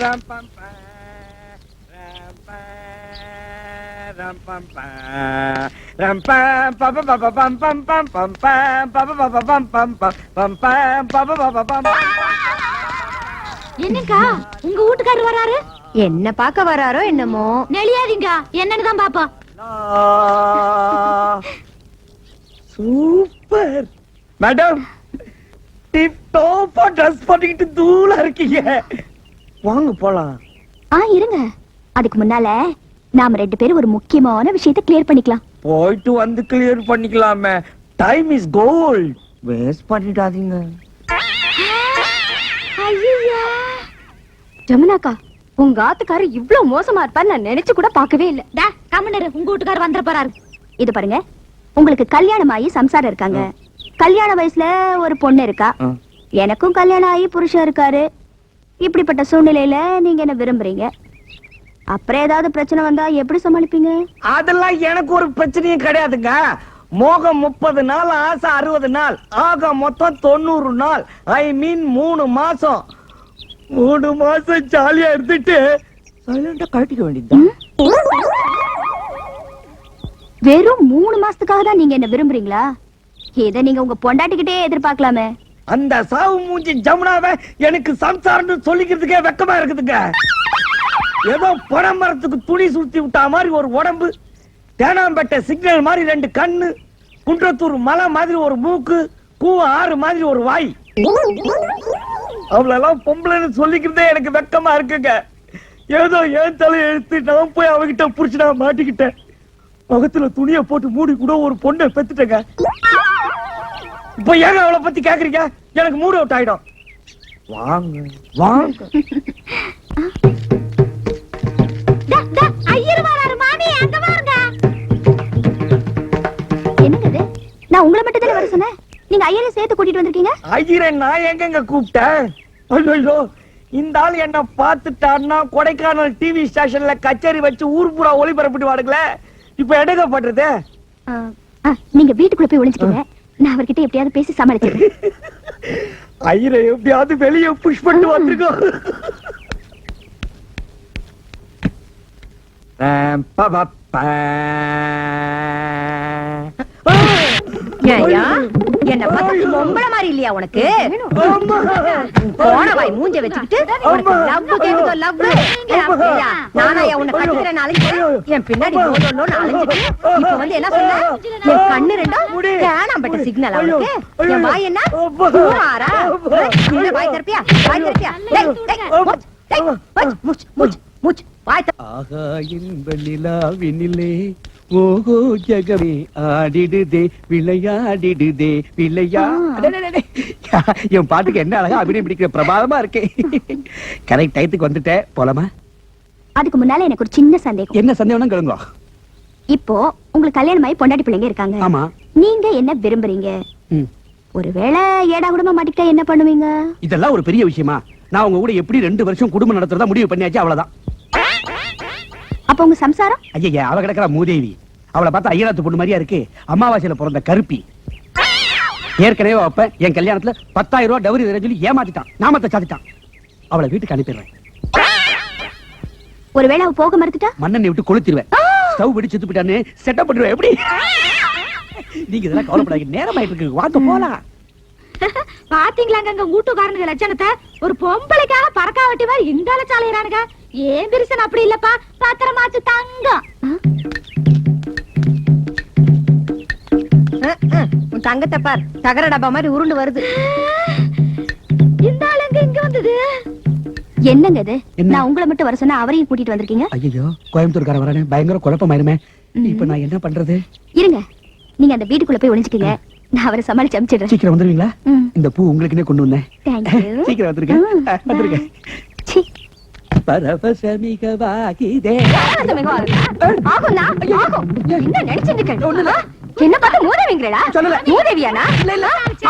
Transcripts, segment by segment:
ரம் பம் ரம் பம் ரம் பம் ப ப ப ப பம் பம் பம் பம் பம் ப ப ப ப பம் பம் பம் பம் பம் ப ப ப ப பம் பம். என்னக்கா உங்க வீட்டுக்காரர் வராரு? என்ன பார்க்க வராரோ என்னமோ. நெளியாதீங்க என்னன்னு தான் பாப்போம். சூப்பர். மேடம் டிப் டாப்பா ட்ரெஸ் பண்ணிக்கிட்டு தூளா இருக்கீங்க. வாங்க போலாம். ஆ இருங்க. அதுக்கு முன்னால நாம ரெண்டு பேரும் ஒரு முக்கியமான விஷயத்தை கிளியர் பண்ணிக்கலாம். போயிட்டு வந்து கிளியர் பண்ணிக்கலாமே. டைம் இஸ் கோல்ட் வேஸ்ட் பண்ணிடாதீங்க. ஜமுனாக்கா உங்க ஆத்துக்காரு இவ்ளோ மோசமா இருப்பாரு நான் நினைச்சு கூட பார்க்கவே இல்ல. டா கம்மனரு உங்க வீட்டுக்காரர் வந்துட போறாரு. இது பாருங்க உங்களுக்கு கல்யாணம் ஆகி சம்சாரம் இருக்காங்க. கல்யாண வயசுல ஒரு பொண்ணு இருக்கா. எனக்கும் கல்யாணம் ஆகி புருஷன் இருக்காரு. இப்படிப்பட்ட சூழ்நிலையில நீங்க என்ன விரும்புறீங்க? அப்புறம் ஏதாவது பிரச்சனை வந்தா எப்படி சமாளிப்பீங்க? அதெல்லாம் எனக்கு ஒரு பிரச்சனையும் கிடையாதுங்க. மோகம் முப்பது நாள் ஆசை அறுபது நாள். ஆக மொத்தம் தொண்ணூறு நாள். ஐ மீன் மூணு மாசம். மூணு மாசம் ஜாலியா இருந்துட்டு சைலண்டா கழட்டிக்க வேண்டியதுதான். வெறும் மூணு மாசத்துக்காக தான் நீங்க என்ன விரும்புறீங்களா? இத நீங்க உங்க பொண்டாட்டிக்கிட்டே எதிர்பார்க்கலாமே. அந்த சாவு மூஞ்சி ஜமுனாவை எனக்கு சம்சாரம்னு சொல்லிக்கிறதுக்கே வெக்கமா இருக்குதுங்க. ஏதோ பனைமரத்துக்கு துணி சுத்தி விட்டா மாதிரி ஒரு உடம்பு தேனாம்பேட்டை சிக்னல் மாதிரி ரெண்டு கண்ணு குன்றத்தூர் மலை மாதிரி ஒரு மூக்கு கூவ ஆறு மாதிரி ஒரு வாய். அவளெல்லாம் பொம்பளைன்னு சொல்லிக்கிறதே எனக்கு வெக்கமா இருக்குங்க. ஏதோ ஏன் தலை எழுத்து நான் போய் அவகிட்ட புடிச்சு நான் மாட்டிக்கிட்டேன். முகத்துல துணியை போட்டு மூடி கூட ஒரு பொண்ணை பெத்துட்டேங்க. இப்ப ஏங்க அவளை பத்தி கேக்குறீங்க? எனக்கு மூடு அவுட் ஆயிடும். வாங்க வாங்க. என்னங்க நான் உங்களை மட்டும் தானே வர சொன்னேன்? நீங்க ஐயரை சேர்த்து கூட்டிட்டு வந்திருக்கீங்க? ஐயரே நான் எங்கங்க கூப்பிட்டேன்? ஐயோ இந்த ஆள் என்ன பார்த்துட்டான்னா கொடைக்கானல் டிவி ஸ்டேஷன்ல கச்சேரி வச்சு ஊர் பூரா ஒளிபரப்பிட்டு வாடுங்களே. இப்ப எடுக்க பண்றது? ஆ, ஆ, நீங்க வீட்டுக்குள்ள போய் ஒளிஞ்சுக்கோங்க. நான் அவர்கிட்ட எப்படியாவது பேசி சமாளிச்சிடுறேன் ஐயரை எப்படியாவது வெளியே புஷ் பண்ணிட்டு வந்திருக்கோம் ஏய்யா? என்ன பொம்பளை மாதிரி இல்லையா உனக்கு? போன வாய் மூஞ்ச வச்சுக்கிட்டு உனக்கு லவ் கேக்குதோ லவ் நானா உன்னை கட்டிக்கிறேன் அலைஞ்சு என் பின்னாடி லோலோன்னு அலைஞ்சிட்டு இப்ப வந்து என்ன சொன்ன? என் கண்ணு ரெண்டும் வேணாம்பட்ட சிக்னல் என் வாய் என்ன? ஊராரா என்ன வாய் திறப்பியா? வாய் திறப்பியா? டேய், டேய், மூச்சு, டேய், மூச்சு, மூச்சு, மூச்சு, மூச்சு, வாய் திற- ஆகா இன்ப நிலாவினிலே ஓஹோ ஜகமே ஆடிடுதே விளையாடிடுதே விளையா. என் பாட்டுக்கு என்ன அழகா அபிநயம் பிடிக்கிற பிரபாதமா இருக்கே. கரெக்ட் டயத்துக்கு வந்துட்டேன் போலாமா? அதுக்கு முன்னால எனக்கு ஒரு சின்ன சந்தேகம். என்ன சந்தேகம் கேளுங்க. இப்போ உங்களுக்கு கல்யாணம் ஆகி பொண்டாட்டி பிள்ளைங்க இருக்காங்க. ஆமா. நீங்க என்ன விரும்புறீங்க. ஒருவேளை ஏடா குடும்பம் மாட்டிக்கிட்டா என்ன பண்ணுவீங்க? இதெல்லாம் ஒரு பெரிய விஷயமா. நான் உங்க கூட எப்படி ரெண்டு வருஷம் குடும்பம் நடத்துறதா முடிவு பண்ணியாச்சு அவ்வளவுதான். அப்ப உங்க சம்சாரம்? ஐயா அவ கிடக்குற மூதேவி. அவளை பார்த்தா ஐயனாத்து பொண்ணு மாதிரியா இருக்கு. அமாவாசையில பிறந்த கருப்பி. ஏற்கனவே அப்ப என் கல்யாணத்துல பத்தாயிரம் ரூபாய் டவுரி தரேன்னு சொல்லி ஏமாத்திட்டான். நாமத்தை சாத்திட்டான். அவளை வீட்டுக்கு அனுப்பிடுறேன். ஒருவேளை அவ போக மறுத்துட்டா? மண்ணெண்ணை விட்டு கொளுத்திடுவேன் ஸ்டவ் வெடி செத்து போயிட்டான்னு செட்டப் பண்ணிடுவேன். எப்படி? நீங்க இதெல்லாம் கவலைப்படாதீங்க. நேரம் ஆயிட்டு இருக்கு. வாங்க போலாம். பாத்தீங்களாங்க அங்க வீட்டுக்காரனுங்க லட்சணத்தை? ஒரு பொம்பளைக்காக பறக்கா வெட்டி மாதிரி இந்த அலைச்சாலையிறானுங்க ஏன் பிரிசன் அப்படி இல்லப்பா? பத்திரமாச்சு தங்கம். உன் தங்கத்தை பார். தகர டப்பா மாதிரி உருண்டு வருது. இந்த ஆளுங்க இங்க வந்தது? என்னங்க இது? என்ன? நான் உங்களை மட்டும் வர சொன்னா அவரையும் கூட்டிட்டு வந்திருக்கீங்க? ஐயோ கோயம்புத்தூர்கார வரானே. பயங்கர குழப்பமாயிருமே இப்ப நான் என்ன பண்றது? இருங்க. நீங்க அந்த வீட்டுக்குள்ள போய் ஒளிஞ்சுக்கீங்க. நான் அவரை சமாளிச்சு அமிச்சிடுறேன். சீக்கிரம் வந்துருவீங்களா. இந்த பூ உங்களுக்குன்னே கொண்டு வந்தேன். Thank you. சீக்கிரம் வந்துருக்கேன். வந்துருக்கேன். பரவசமிகவாகிதே. என்ன பார்த்தா மூதேவிங்களா. மூதேவியானா?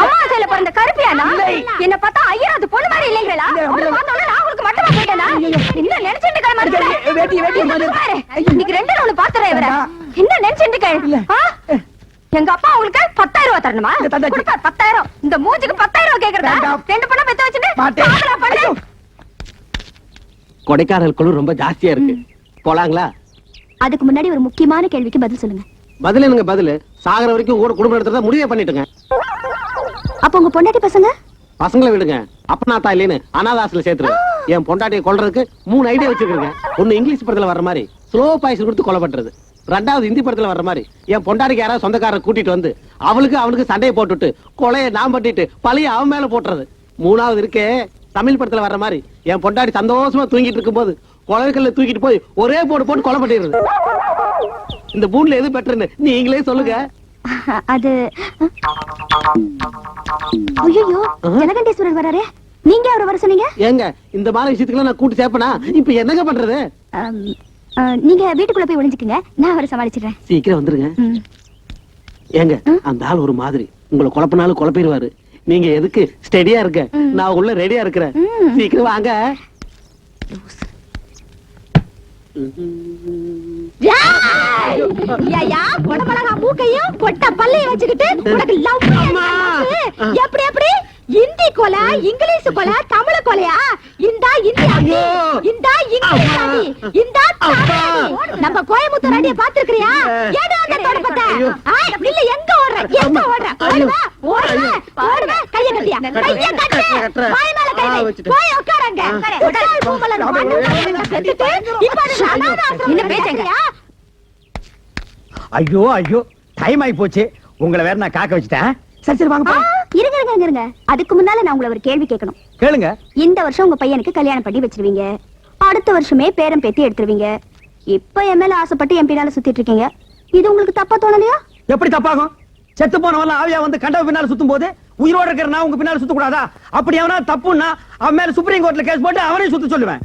அம்மாவாசையில பிறந்த கருப்பியானா? என்ன பார்த்தா ஐயராது பொண்ணு மாதிரி இல்லைங்களா? உங்களுக்கு மட்டமா போயிட்டேனா என்ன நினைச்சிட்டு. இன்னைக்கு ரெண்டு நாள் பாத்துறேன் இவரை. என்ன நினைச்சிட்டு? எங்க அப்பா உங்களுக்கு பத்தாயிரம் ரூபாய் தரணுமா? பத்தாயிரம். இந்த மூஞ்சுக்கு பத்தாயிரம் ரூபாய் கேக்குறதா. ரெண்டு பொண்ணா பெத்து வச்சுட்டு மாட்டேன். பாக்கலா, பண்ணு. ஐயோ. கொடைக்கானல் குளிர் ரொம்ப ஜாஸ்தியா இருக்கு. போலாங்களா? அதுக்கு முன்னாடி ஒரு முக்கியமான கேள்விக்கு பதில் சொல்லுங்க. பதில் என்னங்க பதில்? சாகர வரைக்கும் கூட குடும்பம் எடுத்துறதா முடிவே பண்ணிட்டுங்க. அப்ப உங்க பொண்டாட்டி பசங்க? பசங்களை விடுங்க. அப்பனாத்தா இல்லைன்னு அனாதாசில சேர்த்துருங்க. என் பொண்டாட்டியை கொல்றதுக்கு மூணு ஐடியா வச்சிருக்கேங்க. ஒண்ணு இங்கிலீஷ் படத்துல வர்ற மாதிரி ஸ்லோ பாய்ஸ் கொடுத்து கொலை பண்றது. ரெண்டாவது ஹிந்தி படத்துல வர்ற மாதிரி என் பொண்டாட்டிக்கு யாராவது சொந்தக்காரரை கூட்டிட்டு வந்து அவளுக்கு அவனுக்கு சண்டையை போட்டுட்டு கொலையை நான் பண்ணிட்டு பழைய அவன் மேல போட்டுறது. மூணாவது இருக்கே தமிழ் படத்துல வர்ற மாதிரி என் பொண்டாட்டி சந்தோஷமா தூங்கிட்டு இருக்கும்போது குழந்தைகள்ல தூக்கிட்டு போய் ஒரே போடு போட்டு கொலை பண்ணிடுறது. இந்த மூணுல எது பெட்டர்னு நீங்களே சொல்லுங்க. அது ஐயோ ஜலகண்டேஸ்வரர் வராரே. நீங்க அவரை வர சொன்னீங்க? ஏங்க இந்த மாதிரி விஷயத்துக்குலாம் நான் கூட்டு சேர்ப்பனா? இப்ப என்னங்க பண்றது? நீங்க வீட்டுக்குள்ள போய் ஒளிஞ்சுக்குங்க. நான் அவரை சமாளிச்சிடுறேன். சீக்கிரம் வந்துருங்க. ஏங்க அந்த ஆள் ஒரு மாதிரி. உங்களை குழப்பினாலும் குழப்பிடுவாரு. நீங்க எதுக்கு ஸ்டெடியா இருக்க நான் உள்ள ரெடியா இருக்கிறேன். சீக்கிரம் வாங்க. மூக்கையும் பல்லையும் வச்சுக்கிட்டு உனக்கு! எப்படி எப்படி? இந்தி கொலை இங்கிலீஷ் கொலை தமிழ் கொலையா? இந்தா இந்தி! இந்தா இந்தா. நம்ம கோயம்புத்தூர் அடிய பாத்துக்கிறியா ஏடா அந்த இல்ல எங்க ஓடுற? எங்க ஓடுற? ஓடுவா ஓடுவா ஓடுவா கைய கட்டியா? கைய கட்டு. கட்டுறேன். வாய் மேல கை ஆ, வை. வச்சுட்டேன். போய் உட்காருங்க. உட்காரு, பூமலை, அந்த மண்ணு மேல செத்துட்டு, இப்ப அது அனாதை ஆசிரமத்துல என்ன பேசுங்க? கிடக்குறியா? ஐயோ ஐயோ. டைம் ஆயி போச்சு. உங்களை வேற நான் காக்க வச்சுட்டேன். சரி வாங்க இருங்க இருங்க, இருங்க. அதுக்கு முன்னால நான் உங்களை ஒரு கேள்வி கேட்கணும். கேளுங்க. இந்த வருஷம் உங்க பையனுக்கு கல்யாணம் பண்ணி வச்சிருவீங்க. அடுத்த வருஷமே பேரம் பேத்தி எடுத்துருவீங்க. இப்ப என் மேல ஆசைப்பட்டு என் பின்னால சுத்திட்டு இருக்கீங்க. இது உங்களுக்கு தப்பா தோணலையா? எப்படி தப்பாகும்? செத்து போனவன் ஆவியா வந்து கண்டவ பின்னால சுத்தும் போது உயிரோட இருக்கிற நான் உங்க பின்னால சுத்த கூடாதா அப்படி அவனா தப்புன்னா அவன் மேல சுப்ரீம் கோர்ட்ல கேஸ் போட்டு அவனையும் சுத்த சொல்லுவேன்.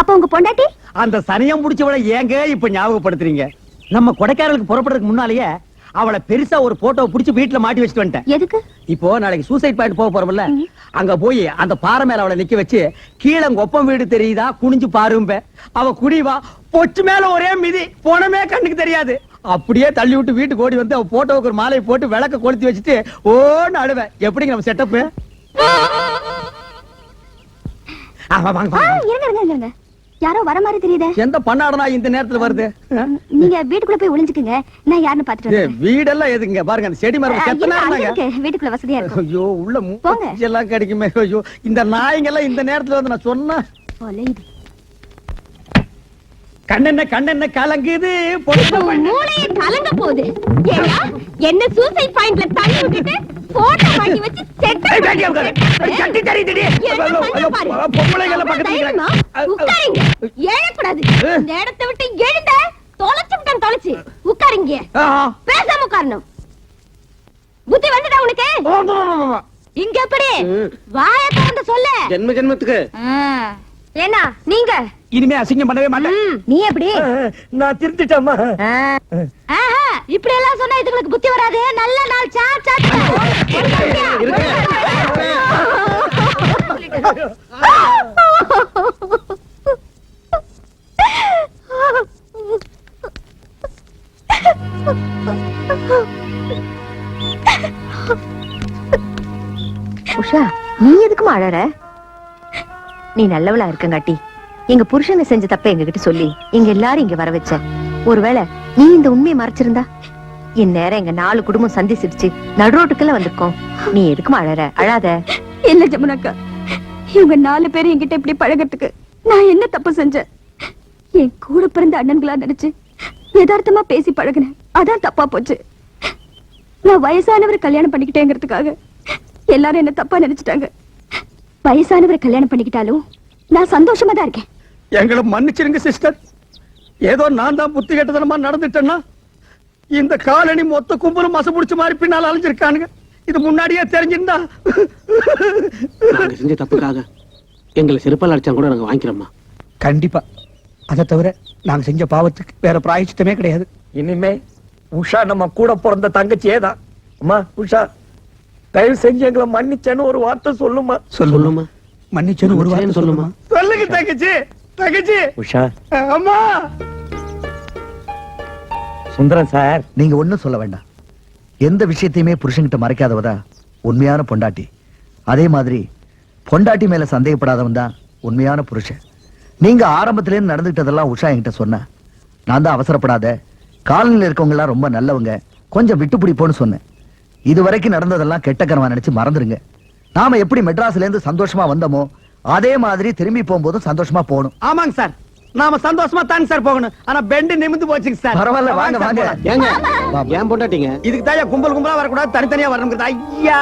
அப்ப உங்க பொண்டாட்டி? அந்த சனியம் புடிச்சவளை ஏங்க இப்ப ஞாபகப்படுத்துறீங்க? நம்ம கொடைக்கானலுக்கு புறப்படுறதுக்கு முன்னாலேயே அவளை பெருசா ஒரு போட்டோ புடிச்சு வீட்டுல மாட்டி வச்சுட்டு வந்துட்டேன். எதுக்கு? இப்போ நாளைக்கு சூசைட் பாயிண்ட் போக போறோம்ல அங்க போய் அந்த பாறை மேல அவளை நிக்க வச்சு கீழே ஒப்பம் வீடு தெரியுதா? குனிஞ்சு பாரும்ப அவ குடிவா பொச்சு மேல ஒரே மிதி போனமே கண்ணுக்கு தெரியாது. அப்படியே தள்ளி விட்டு வீட்டுக்கு ஓடி வந்து அவ போட்டோவுக்கு ஒரு மாலையை போட்டு விளக்க கொளுத்தி வச்சுட்டு ஓன்னு அழுவேன் எப்படிங்க நம்ம செட்டப் ஆ, இருங்க இருங்க இருங்க, இருங்க யாரோ வர மாதிரி தெரியுதே எந்த பண்ணாடனா இந்த நேரத்துல வருது நீங்க வீட்டுக்குள்ள போய் ஒளிஞ்சுக்குங்க நான் யாருன்னு பாத்துட்டு. வீடெல்லாம் எதுங்க பாருங்க அந்த செடி மரம் செத்தனா இருந்தாங்க. வீட்டுக்குள்ள வசதியா இருக்கும் ஐயோ உள்ள. மூச்சு எல்லாம் கிடைக்குமே ஐயோ இந்த நாய்ங்க எல்லாம் இந்த நேரத்துல வந்து நான் சொன்னா. கண்ணென்ன கண்ணென்ன கலங்குது. மூளையே கலங்க போகுது. ஏன்னா என்ன சூசைட் பாயிண்ட்ல தள்ளி விட்டுட்டு போட்டோ மாட்டி வச்சு சட்டி தெரியுதுடி. எல்லாம் பக்கத்துல. உட்காருங்க. எழக்கூடாது இந்த இடத்தை விட்டு எழுந்த தொலைச்சு விட்டேன் தொலைச்சு. உட்காருங்க. பேசாம உட்காரணும். புத்தி வந்துட்டா உனக்கு. இங்க எப்படி? வாய திறந்து சொல்லு. ஜென்ம ஜென்மத்துக்கு. ஏன்னா நீங்க இனிமே அசிங்கம் பண்ணவே மாட்டேன். நீ எப்படி? நான் ஆஹா, இப்படி எல்லாம் சொன்னா இதுங்களுக்கு புத்தி வராது. நல்ல நாள் சா சா சா. உஷா நீ எதுக்குமா அழற? நீ நல்லவளா இருக்கங்காட்டி. எங்க புருஷங்க செஞ்ச தப்ப எங்ககிட்ட சொல்லி எங்க எல்லாரும் இங்க வர வச்ச. ஒருவேளை நீ இந்த உண்மையை மறைச்சிருந்தா? என் நேரம் எங்க நாலு குடும்பம் சந்திச்சிருச்சு. நடுரோட்டுக்குள்ள வந்திருக்கோம். நீ எதுக்குமா அழற? அழாத. இல்ல ஜமுனாக்கா. இவங்க நாலு பேரும் என்கிட்ட இப்படி பழகிறதுக்கு நான் என்ன தப்பு செஞ்சேன்? என் கூட பிறந்த அண்ணன்களா நினைச்சு யதார்த்தமா பேசி பழகினேன். அதான் தப்பா போச்சு. நான் வயசானவரை கல்யாணம் பண்ணிக்கிட்டேங்கிறதுக்காக எல்லாரும் என்ன தப்பா நினைச்சிட்டாங்க. வயசானவரை கல்யாணம் பண்ணிக்கிட்டாலும் நான் சந்தோஷமா தான் இருக்கேன். எங்களை மன்னிச்சிருங்க சிஸ்டர் ஏதோ நான் தான் புத்தி கெட்டதனமா நடந்துட்டேன்னா இந்த காலனி மொத்த கும்பலும் மச புடிச்ச மாதிரி பின்னால் அலைஞ்சிருக்கானுங்க. இது முன்னாடியே தெரிஞ்சிருந்தா. நாங்க செஞ்ச தப்புக்காக எங்களை செருப்பால் அடிச்சா கூட நாங்க வாங்கிக்கிறோம்மா. கண்டிப்பா. அதை தவிர நாங்க செஞ்ச பாவத்துக்கு வேற பிராயச்சித்தமே கிடையாது. இனிமே உஷா நம்ம கூட பிறந்த தங்கச்சியே தான். அம்மா உஷா தயவு செஞ்சு எங்களை மன்னிச்சேன்னு ஒரு வார்த்தை சொல்லுமா சொல்லுமா மன்னிச்சேன்னு ஒரு வார்த்தை மன்னிச்சேன்னு சொல்லுமா சொல்லுங்க தங்கச்சி. தங்கச்சி! உஷா. அம்மா! சுந்தரம் சார். நீங்க ஒண்ணும் சொல்ல வேண்டாம். எந்த விஷயத்தையுமே புருஷன்கிட்ட மறைக்காதவதா? உண்மையான பொண்டாட்டி. அதே மாதிரி பொண்டாட்டி மேல சந்தேகப்படாதவன் தான் உண்மையான புருஷன். நீங்க ஆரம்பத்துல இருந்து நடந்துகிட்டதெல்லாம் உஷா என்கிட்ட சொன்ன நான் தான் அவசரப்படாத. காலனில இருக்கவங்க எல்லாம் ரொம்ப நல்லவங்க. கொஞ்சம் விட்டு பிடிப்போன்னு சொன்னேன். இது வரைக்கும் நடந்ததெல்லாம் கெட்ட கனவா நினைச்சு மறந்துருங்க. நாம எப்படி மெட்ராஸ்ல இருந்து சந்தோஷமா வந்தோமோ அதே மாதிரி திரும்பி போகும்போதும் சந்தோஷமா போகணும். ஆமாங்க சார். நாம சந்தோஷமா தாங்க சார் போகணும். ஆனா பெண்டு நிமிந்து போச்சுங்க சார். பரவாயில்ல வாங்க வாங்க. ஏங்க ஏன் பொண்டாட்டிங்க? இதுக்கு தான் கும்பல் கும்பலா வரக்கூடாது தனித்தனியா வரணுங்கிறது. ஐயா.